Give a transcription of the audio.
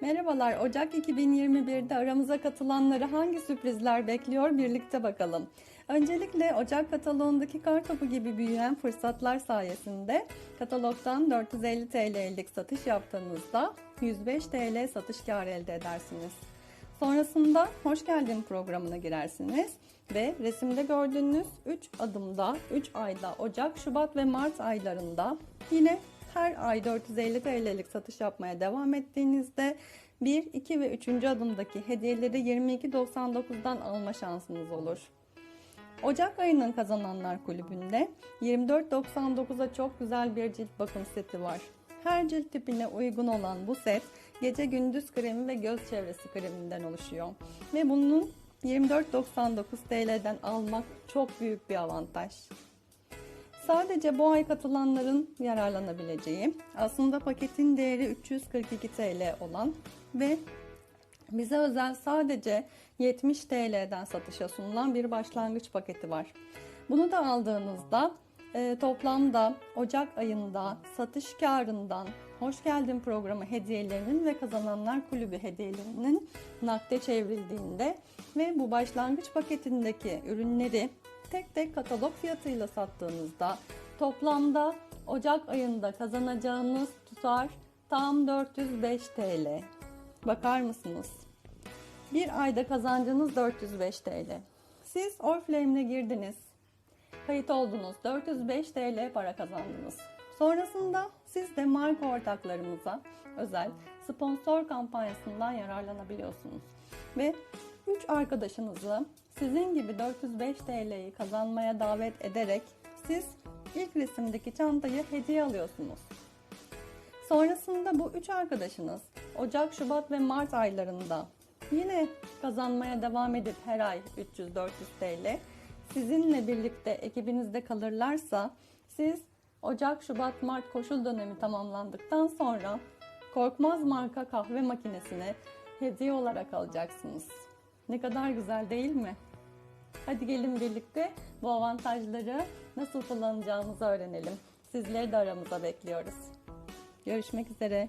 Merhabalar, Ocak 2021'de aramıza katılanları hangi sürprizler bekliyor birlikte bakalım. Öncelikle Ocak kataloğundaki kar topu gibi büyüyen fırsatlar sayesinde katalogdan 450 TL'lik satış yaptığınızda 105 TL satış karı elde edersiniz. Sonrasında Hoş Geldin programına girersiniz ve resimde gördüğünüz 3 adımda 3 ayda Ocak, Şubat ve Mart aylarında yine her ay 450 TL'lik satış yapmaya devam ettiğinizde 1, 2 ve 3. adımdaki hediyeleri 22.99'dan alma şansınız olur. Ocak ayının kazananlar kulübünde 24.99'a çok güzel bir cilt bakım seti var. Her cilt tipine uygun olan bu set gece gündüz kremi ve göz çevresi kreminden oluşuyor. Ve bunun 24.99 TL'den almak çok büyük bir avantaj. Sadece bu ay katılanların yararlanabileceği, aslında paketin değeri 342 TL olan ve bize özel sadece 70 TL'den satışa sunulan bir başlangıç paketi var. Bunu da aldığınızda e, toplamda Ocak ayında satış karından Hoş Geldin programı hediyelerinin ve kazananlar kulübü hediyelerinin nakde çevrildiğinde ve bu başlangıç paketindeki ürünleri tek tek katalog fiyatıyla sattığınızda toplamda Ocak ayında kazanacağınız tutar tam 405 TL. Bakar mısınız? Bir ayda kazancınız 405 TL. Siz Oriflame'le girdiniz. Kayıt oldunuz. 405 TL para kazandınız. Sonrasında siz de marka ortaklarımıza özel sponsor kampanyasından yararlanabiliyorsunuz. Ve 3 arkadaşınızı sizin gibi 405 TL'yi kazanmaya davet ederek siz ilk resimdeki çantayı hediye alıyorsunuz. Sonrasında bu üç arkadaşınız Ocak, Şubat ve Mart aylarında yine kazanmaya devam edip her ay 300-400 TL sizinle birlikte ekibinizde kalırlarsa siz Ocak, Şubat, Mart koşul dönemi tamamlandıktan sonra Korkmaz marka kahve makinesini hediye olarak alacaksınız. Ne kadar güzel değil mi? Hadi gelin birlikte bu avantajları nasıl kullanacağımızı öğrenelim. Sizleri de aramıza bekliyoruz. Görüşmek üzere.